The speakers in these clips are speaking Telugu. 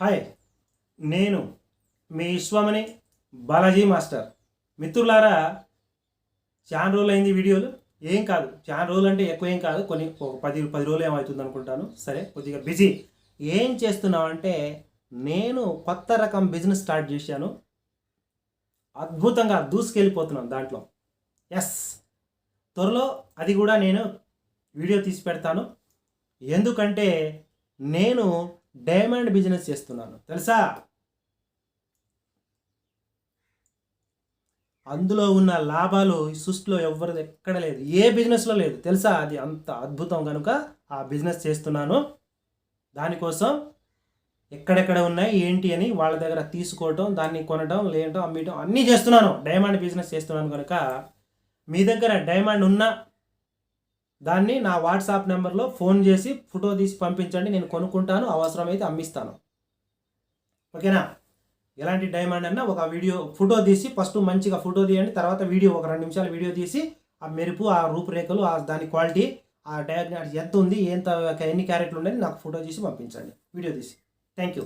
హాయ్ నేను మీ విశ్వమని బాలాజీ మాస్టర్. మిత్రులారా చాలా రోజులు అయింది వీడియోలు. ఏం కాదు చాలా రోజులు అంటే ఎక్కువ ఏం కాదు. కొన్ని ఒక పది పది రోజులు ఏమవుతుంది అనుకుంటాను. సరే కొద్దిగా బిజీ. ఏం చేస్తున్నావంటే నేను కొత్త రకం బిజినెస్ స్టార్ట్ చేశాను. అద్భుతంగా దూసుకెళ్ళిపోతున్నాను దాంట్లో. ఎస్ త్వరలో అది కూడా నేను వీడియో తీసి పెడతాను. ఎందుకంటే నేను డైమండ్ బిజినెస్ చేస్తున్నాను. తెలుసా? అందులో ఉన్న లాభాలు ఈ సృష్టిలో ఎవరిది ఎక్కడ లేదు. ఏ బిజినెస్లో లేదు. తెలుసా? అది అంత అద్భుతం కనుక ఆ బిజినెస్ చేస్తున్నాను. దానికోసం ఎక్కడెక్కడ ఉన్నాయి ఏంటి అని వాళ్ళ దగ్గర తీసుకోవటం దాన్ని కొనడం లేయటం అమ్మటం అన్నీ చేస్తున్నాను. డైమండ్ బిజినెస్ చేస్తున్నాను కనుక మీ దగ్గర డైమండ్ ఉన్నా దాన్ని నా వాట్సాప్ నెంబర్లో ఫోన్ చేసి ఫోటో తీసి పంపించండి నేను కొనుక్కుంటాను అవసరమైతే అమ్మిస్తాను. ఓకేనా? ఎలాంటి డైమండ్ అన్నా ఒక వీడియో ఫోటో తీసి ఫస్ట్ మంచిగా ఫోటో తీయండి తర్వాత వీడియో ఒక రెండు నిమిషాలు వీడియో తీసి ఆ మెరుపు ఆ రూపురేఖలు ఆ దాని క్వాలిటీ ఆ డయాగ్నల్ ఎంత ఉంది ఎంత ఎన్ని క్యారెట్లు ఉన్నాయి నాకు ఫోటో తీసి పంపించండి వీడియో తీసి. థ్యాంక్ యూ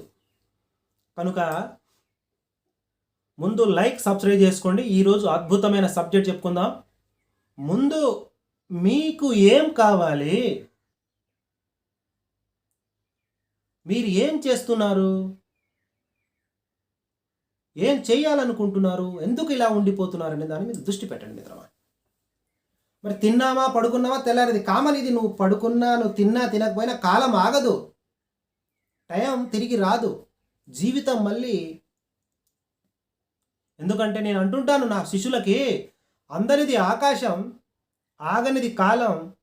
కనుక ముందు లైక్ సబ్స్క్రైబ్ చేసుకోండి. ఈరోజు అద్భుతమైన సబ్జెక్ట్ చెప్పుకుందాం. ముందు మీకు ఏం కావాలి? మీరు ఏం చేస్తున్నారు? ఏం చేయాలనుకుంటున్నారు? ఎందుకు ఇలా ఉండిపోతున్నారు అనే దాని మీద దృష్టి పెట్టండి మిత్రమా. మరి తిన్నామా పడుకున్నామా తెల్లారిది. కామన్ ఇది నువ్వు పడుకున్నా నువ్వు తిన్నా తినకపోయినా కాలం ఆగదు. టైం తిరిగి రాదు. జీవితం మళ్ళీ ఎందుకంటే నేను అంటుంటాను నా శిష్యులకి అందరిది ఆకాశం ఆగనిది కాలం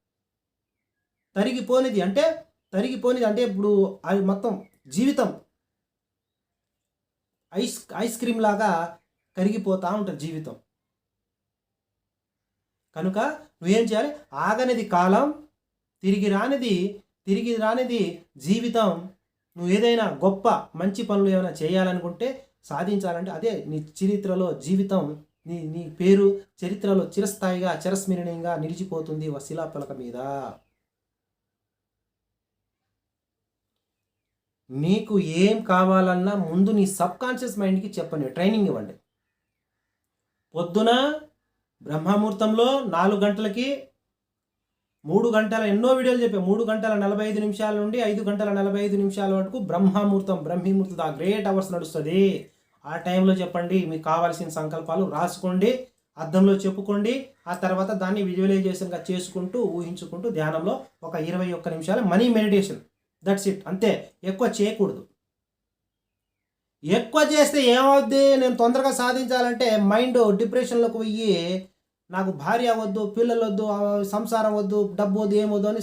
తరిగిపోనిది. అంటే తరిగిపోనిది అంటే ఇప్పుడు అది మొత్తం జీవితం ఐస్ ఐస్ క్రీమ్ లాగా కరిగిపోతూ ఉంటుంది జీవితం. కనుక నువ్వేం చేయాలి? ఆగనిది కాలం తిరిగి రానిది తిరిగి రానిది జీవితం. నువ్వు ఏదైనా గొప్ప మంచి పనులు ఏమైనా చేయాలనుకుంటే సాధించాలంటే అదే నీ చరిత్రలో జీవితం. నీ నీ పేరు చరిత్రలో చిరస్థాయిగా చిరస్మరణీయంగా నిలిచిపోతుంది ఒక శిలాపలక మీద. నీకు ఏం కావాలన్నా ముందు నీ సబ్ కాన్షియస్ మైండ్కి చెప్పండి ట్రైనింగ్ ఇవ్వండి. పొద్దున బ్రహ్మముహూర్తంలో నాలుగు గంటలకి మూడు గంటల ఎన్నో వీడియోలు చెప్పాయి మూడు గంటల నలభై ఐదు నిమిషాల నుండి ఐదు గంటల నలభై ఐదు నిమిషాల వరకు బ్రహ్మముహూర్తం బ్రహ్మీముహూర్తం ఆ గ్రేట్ అవర్స్ నడుస్తుంది. ఆ టైంలో చెప్పండి మీకు కావాల్సిన సంకల్పాలు రాసుకోండి అర్థంలో చెప్పుకోండి ఆ తర్వాత దాన్ని విజువలైజేషన్గా చేసుకుంటూ ఊహించుకుంటూ ధ్యానంలో ఒక ఇరవై ఒక్క నిమిషాలు మనీ మెడిటేషన్. దట్స్ ఇట్ అంతే. ఎక్కువ చేయకూడదు. ఎక్కువ చేస్తే ఏమవుద్ది? నేను తొందరగా సాధించాలంటే మైండ్ డిప్రెషన్లోకి పోయి నాకు భార్య వద్దు పిల్లలు వద్దు సంసారం వద్దు డబ్బు వద్దు ఏమొద్దు అని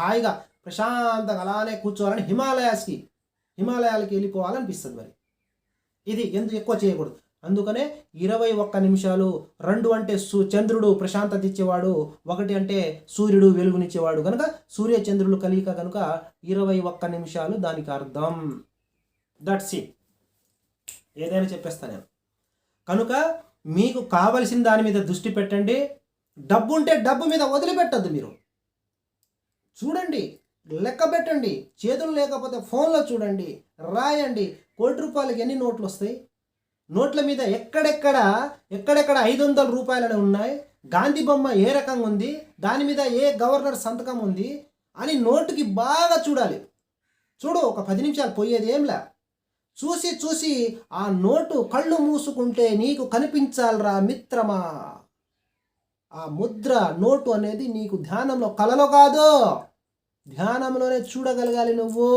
హాయిగా ప్రశాంతంగా అలానే కూర్చోవాలని హిమాలయాస్కి హిమాలయాలకి వెళ్ళిపోవాలనిపిస్తుంది మరి. ఇది ఎందుకు ఎక్కువ చేయకూడదు? అందుకనే ఇరవై ఒక్క నిమిషాలు రెండు అంటే సు చంద్రుడు ప్రశాంతత ఇచ్చేవాడు ఒకటి అంటే సూర్యుడు వెలుగునిచ్చేవాడు కనుక సూర్య చంద్రుడు కలియక కనుక ఇరవై ఒక్క నిమిషాలు దానికి అర్థం. దట్స్ ఇట్ ఏదైనా చెప్పేస్తా నేను. కనుక మీకు కావలసిన దాని మీద దృష్టి పెట్టండి. డబ్బు ఉంటే డబ్బు మీద వదిలిపెట్టద్దు మీరు. చూడండి. లెక్క పెట్టండి చేతులు లేకపోతే ఫోన్లో చూడండి. రాయండి. కోటి రూపాయలకి ఎన్ని నోట్లు వస్తాయి? నోట్ల మీద ఎక్కడెక్కడ ఎక్కడెక్కడ ఐదు వందల రూపాయలనే ఉన్నాయి? గాంధీ బొమ్మ ఏ రకంగా ఉంది? దాని మీద ఏ గవర్నర్ సంతకం ఉంది? అని నోటుకి బాగా చూడాలి. చూడు ఒక పది నిమిషాలు పోయేది ఏంలా చూసి చూసి ఆ నోటు కళ్ళు మూసుకుంటే నీకు కనిపించాలరా మిత్రమా? ఆ ముద్ర నోటు అనేది నీకు ధ్యానంలో కలలో కాదు. ధ్యానంలోనే చూడగలగాలి నువ్వు.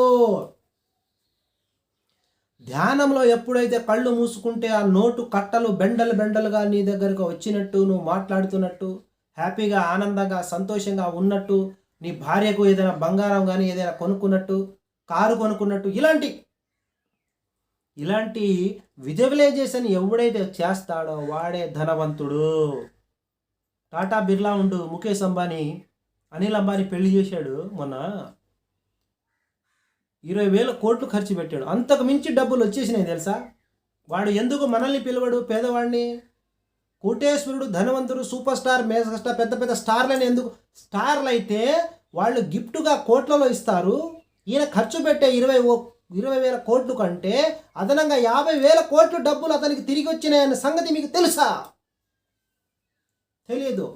ధ్యానంలో ఎప్పుడైతే కళ్ళు మూసుకుంటే ఆ నోటు కట్టలు బెండలు బెండలుగా నీ దగ్గరకు వచ్చినట్టు నువ్వు మాట్లాడుతున్నట్టు హ్యాపీగా ఆనందంగా సంతోషంగా ఉన్నట్టు నీ భార్యకు ఏదైనా బంగారం కానీ ఏదైనా కొనుక్కున్నట్టు కారు కొనుక్కున్నట్టు ఇలాంటి ఇలాంటి విజువలైజేషన్ ఎవడైతే చేస్తాడో వాడే ధనవంతుడు. టాటా బిర్లా ఉండు ముఖేష్ అంబానీ అనిల్ అంబానీ పెళ్ళి చేశాడు మొన్న. ఇరవై వేల కోట్లు ఖర్చు పెట్టాడు. అంతకు మించి డబ్బులు వచ్చేసినాయి తెలుసా? వాడు ఎందుకు మనల్ని పిలవడు పేదవాడిని? కోటేశ్వరుడు ధనవంతుడు సూపర్ స్టార్ మేజర్ స్టార్ పెద్ద పెద్ద స్టార్లని ఎందుకు? స్టార్లు అయితే వాళ్ళు గిఫ్ట్గా కోట్లలో ఇస్తారు. ఈయన ఖర్చు పెట్టే ఇరవై ఓ ఇరవై వేల కోట్లు కంటే అదనంగా యాభై వేల కోట్లు డబ్బులు అతనికి తిరిగి వచ్చినాయన్న సంగతి మీకు తెలుసా? తెలియదు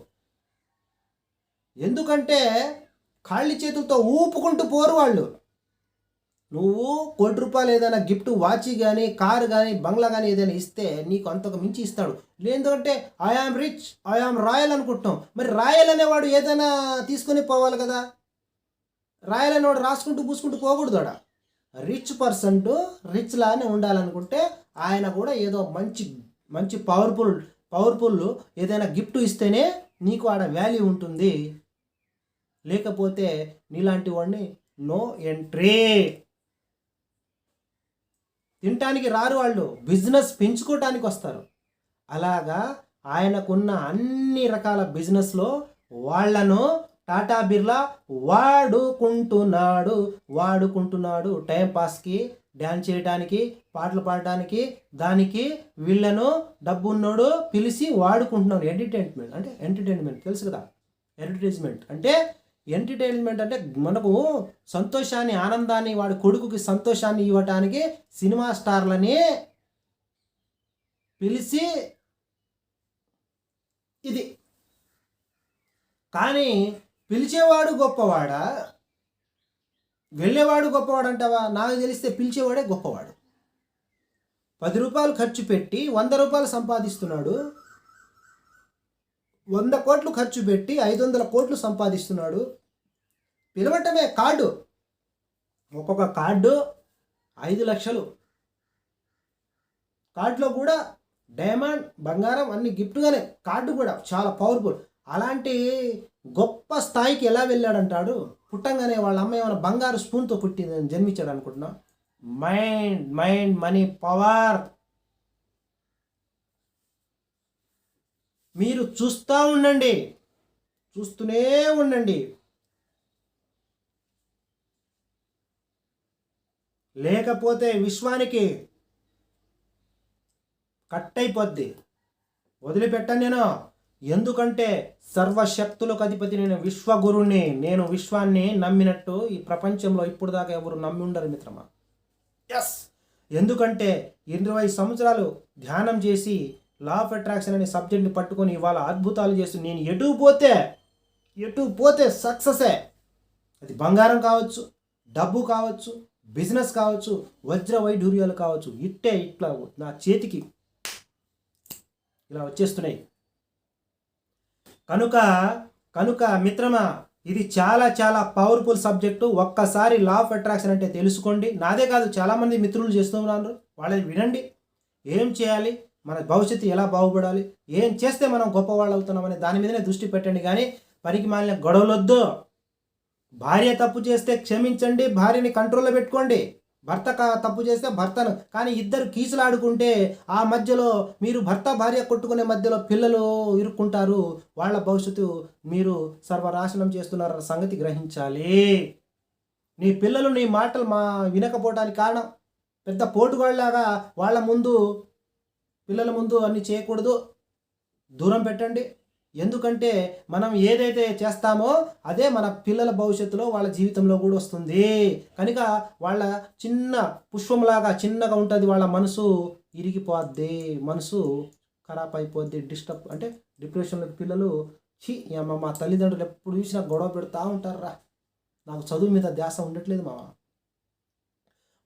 ఎందుకంటే ఖాళీ చేతులతో ఊపుకుంటూ పోరు వాళ్ళు. నువ్వు కోటి రూపాయలు ఏదైనా గిఫ్ట్ వాచ్ కానీ కారు కానీ బంగ్లా కానీ ఏదైనా ఇస్తే నీకు అంతకు మించి ఇస్తాడు. లేదంటే ఐఆమ్ రిచ్ ఐఆమ్ రాయల్ అనుకుంటున్నాం. మరి రాయల్ అనేవాడు ఏదైనా తీసుకొని పోవాలి కదా. రాయల్ అనేవాడు రాసుకుంటూ పూసుకుంటూ పోకూడదు ఆడ. రిచ్ పర్సన్ రిచ్ లానే ఉండాలనుకుంటే ఆయన కూడా ఏదో మంచి మంచి పవర్ఫుల్ పవర్ఫుల్ ఏదైనా గిఫ్ట్ ఇస్తేనే నీకు ఆడ వాల్యూ ఉంటుంది. లేకపోతే నీలాంటి వాడిని నో ఎంట్రీ తినటానికి రారు వాళ్ళు బిజినెస్ పెంచుకోవటానికి వస్తారు. అలాగా ఆయనకున్న అన్ని రకాల బిజినెస్లో వాళ్ళను టాటా బిర్లా వాడుకుంటున్నాడు. వాడుకుంటున్నాడు టైంపాస్కి డ్యాన్స్ చేయడానికి పాటలు పాడడానికి దానికి వీళ్ళను డబ్బున్నోడు పిలిచి వాడుకుంటున్నాడు. ఎంటర్టైన్మెంట్ అంటే ఎంటర్టైన్మెంట్ తెలుసు కదా? అడ్వర్టైజ్మెంట్ అంటే ఎంటర్టైన్మెంట్ అంటే మనకు సంతోషాన్ని ఆనందాన్ని వాడి కొడుకుకి సంతోషాన్ని ఇవ్వటానికి సినిమా స్టార్లని పిలిచి ఇది. కానీ పిలిచేవాడు గొప్పవాడా? వెళ్ళేవాడు గొప్పవాడు అంటావా? నాకు తెలిస్తే పిలిచేవాడే గొప్పవాడు. పది రూపాయలు ఖర్చు పెట్టి వంద రూపాయలు సంపాదిస్తున్నాడు. వంద కోట్లు ఖర్చు పెట్టి ఐదు వందల కోట్లు సంపాదిస్తున్నాడు. పిలవటమే కార్డు. ఒక్కొక్క కార్డు ఐదు లక్షలు. కార్డులో కూడా డైమండ్ బంగారం అన్ని గిఫ్ట్గానే కార్డు కూడా చాలా పవర్ఫుల్. అలాంటి గొప్ప స్థాయికి ఎలా వెళ్ళాడంటాడు? పుట్టంగానే వాళ్ళ అమ్మ ఏమైనా బంగారు స్పూన్తో పుట్టి జన్మించాడు అనుకుంటున్నా. Mind mind money power. మీరు చూస్తూ ఉండండి. చూస్తూనే ఉండండి. లేకపోతే విశ్వానికి కట్ అయిపోద్ది వదిలిపెట్టాను నేను. ఎందుకంటే సర్వశక్తులకు అధిపతి నేను విశ్వగురుణ్ణి. నేను విశ్వాన్ని నమ్మినట్టు ఈ ప్రపంచంలో ఇప్పుడు దాకా ఎవరు నమ్మి ఉండరు మిత్రమా? ఎస్ ఎందుకంటే ఇరవై సంవత్సరాలు ధ్యానం చేసి లా ఆఫ్ అట్రాక్షన్ అనే సబ్జెక్ట్ని పట్టుకొని ఇవాళ అద్భుతాలు చేస్తూ నేను ఎటు పోతే ఎటు పోతే సక్సెసే అది బంగారం కావచ్చు డబ్బు కావచ్చు బిజినెస్ కావచ్చు వజ్ర వైఢూర్యాలు కావచ్చు ఇట్టే ఇట్లా నా చేతికి ఇలా వచ్చేస్తున్నాయి. కనుక కనుక మిత్రమా ఇది చాలా చాలా పవర్ఫుల్ సబ్జెక్టు ఒక్కసారి లా ఆఫ్ అట్రాక్షన్ అంటే తెలుసుకోండి. నాదే కాదు చాలామంది మిత్రులు చేస్తూ ఉన్నారు. వాళ్ళని వినండి. ఏం చేయాలి? మన భవిష్యత్తు ఎలా బాగుపడాలి? ఏం చేస్తే మనం గొప్పవాళ్ళు అవుతున్నామని దాని మీదనే దృష్టి పెట్టండి. కానీ పనికి మాలిన గొడవలొద్దు. భార్య తప్పు చేస్తే క్షమించండి భార్యని కంట్రోల్లో పెట్టుకోండి. భర్త తప్పు చేస్తే భర్తను. కానీ ఇద్దరు కీసులాడుకుంటే ఆ మధ్యలో మీరు భర్త భార్య కొట్టుకునే మధ్యలో పిల్లలు ఇరుక్కుంటారు. వాళ్ళ భవిష్యత్తు మీరు సర్వనాశనం చేస్తున్నారన్న సంగతి గ్రహించాలి. నీ పిల్లలు నీ మాటలు మా వినకపోవడానికి కారణం. పెద్ద పోటుగాళ్ళలాగా వాళ్ళ ముందు పిల్లల ముందు అన్ని చేయకూడదు. దూరం పెట్టండి. ఎందుకంటే మనం ఏదైతే చేస్తామో అదే మన పిల్లల భవిష్యత్తులో వాళ్ళ జీవితంలో కూడా వస్తుంది. కనుక వాళ్ళ చిన్న పుష్పంలాగా చిన్నగా ఉంటుంది వాళ్ళ మనసు ఇరిగిపోద్ది మనసు ఖరాబ్ అయిపోద్ది డిస్టర్బ్ అంటే డిప్రెషన్లో పిల్లలు ఛీ అమ్మ మా తల్లిదండ్రులు ఎప్పుడు చూసినా గొడవ పెడతా ఉంటారా నాకు చదువు మీద ధ్యాస ఉండట్లేదు మామ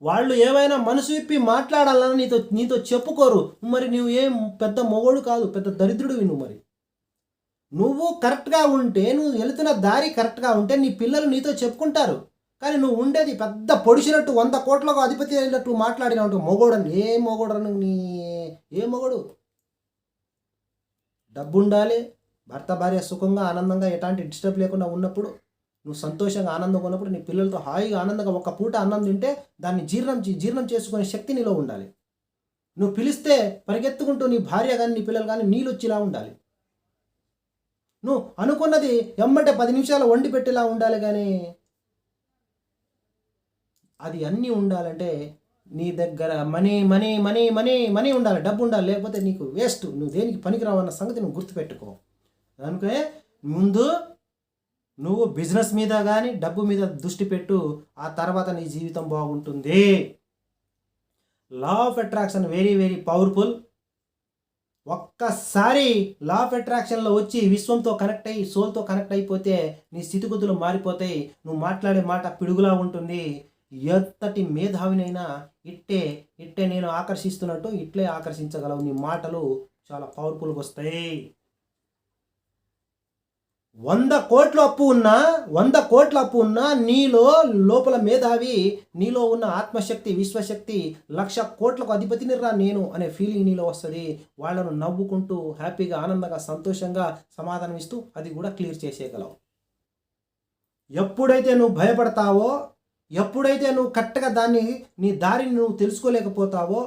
వాళ్ళు ఏమైనా మనసు విప్పి మాట్లాడాలని నీతో నీతో చెప్పుకోరు. మరి నువ్వు ఏం పెద్ద మొగోడు కాదు పెద్ద దరిద్రుడివి నువ్వు మరి. నువ్వు కరెక్ట్గా ఉంటే నువ్వు వెళుతున్న దారి కరెక్ట్గా ఉంటే నీ పిల్లలు నీతో చెప్పుకుంటారు. కానీ నువ్వు ఉండేది పెద్ద పొడిచినట్టు వంద కోట్లకు అధిపతి అయినట్టు మాట్లాడినట్టు మొగోడని ఏ మొగోడను నీ ఏ మొగోడు? డబ్బు ఉండాలి భర్త భార్య సుఖంగా ఆనందంగా ఎలాంటి డిస్టర్బ్ లేకుండా ఉన్నప్పుడు నువ్వు సంతోషంగా ఆనందంగా ఉన్నప్పుడు నీ పిల్లలతో హాయిగా ఆనందంగా ఒక పూట అన్నం తింటే దాన్ని జీర్ణం జీర్ణం చేసుకునే శక్తి నీలో ఉండాలి. నువ్వు పిలిస్తే పరిగెత్తుకుంటూ నీ భార్య కానీ నీ పిల్లలు కానీ నీళ్ళు వచ్చేలా ఉండాలి. నువ్వు అనుకున్నది ఎమ్మటే పది నిమిషాలు వండి పెట్టేలా ఉండాలి కానీ అది అన్నీ ఉండాలంటే నీ దగ్గర money money money money money ఉండాలి డబ్బు ఉండాలి లేకపోతే నీకు వేస్ట్. నువ్వు దేనికి పనికిరావన్న సంగతి నువ్వు గుర్తుపెట్టుకో. అందుకే ముందు నువ్వు బిజినెస్ మీద కానీ డబ్బు మీద దృష్టి పెట్టు ఆ తర్వాత నీ జీవితం బాగుంటుంది. Law of attraction very very powerful ఒక్కసారి లా ఆఫ్ అట్రాక్షన్లో వచ్చి విశ్వంతో కనెక్ట్ అయ్యి సోల్తో కనెక్ట్ అయిపోతే నీ స్థితిగతులు మారిపోతాయి. నువ్వు మాట్లాడే మాట పిడుగులా ఉంటుంది. ఎంతటి మేధావినైనా ఇట్టే ఇట్టే నేను ఆకర్షిస్తున్నట్టు ఇట్లే ఆకర్షించగలవు. నీ మాటలు చాలా పవర్ఫుల్గా వస్తాయి. వంద కోట్ల అప్పు ఉన్నా వంద కోట్ల అప్పు ఉన్నా నీలో లోపల మేధావి నీలో ఉన్న ఆత్మశక్తి విశ్వశక్తి లక్ష కోట్లకు అధిపతిని రా నేను అనే ఫీలింగ్ నీలో వస్తుంది. వాళ్ళను నవ్వుకుంటూ హ్యాపీగా ఆనందంగా సంతోషంగా సమాధానం ఇస్తూ అది కూడా క్లియర్ చేసేయగలవు. ఎప్పుడైతే నువ్వు భయపడతావో ఎప్పుడైతే నువ్వు కరెక్ట్గా దాన్ని నీ దారిని నువ్వు తెలుసుకోలేకపోతావో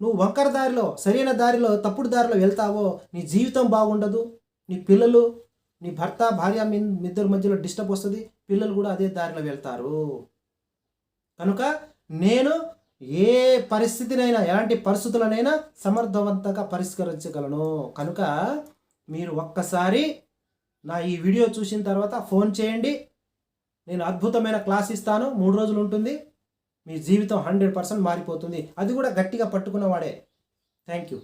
నువ్వు వంకర దారిలో సరైన దారిలో తప్పుడు దారిలో వెళ్తావో నీ జీవితం బాగుండదు నీ పిల్లలు నీ భర్త భార్య మీ ఇద్దరి మధ్యలో డిస్టర్బ్ వస్తుంది పిల్లలు కూడా అదే దారిలో వెళ్తారు. కనుక నేను ఏ పరిస్థితినైనా ఎలాంటి పరిస్థితులనైనా సమర్థవంతంగా పరిష్కరించగలను. కనుక మీరు ఒక్కసారి నా ఈ వీడియో చూసిన తర్వాత ఫోన్ చేయండి. నేను అద్భుతమైన క్లాస్ ఇస్తాను. మూడు రోజులు ఉంటుంది. మీ జీవితం హండ్రెడ్ పర్సెంట్ మారిపోతుంది. అది కూడా గట్టిగా పట్టుకున్నవాడే. Thank you.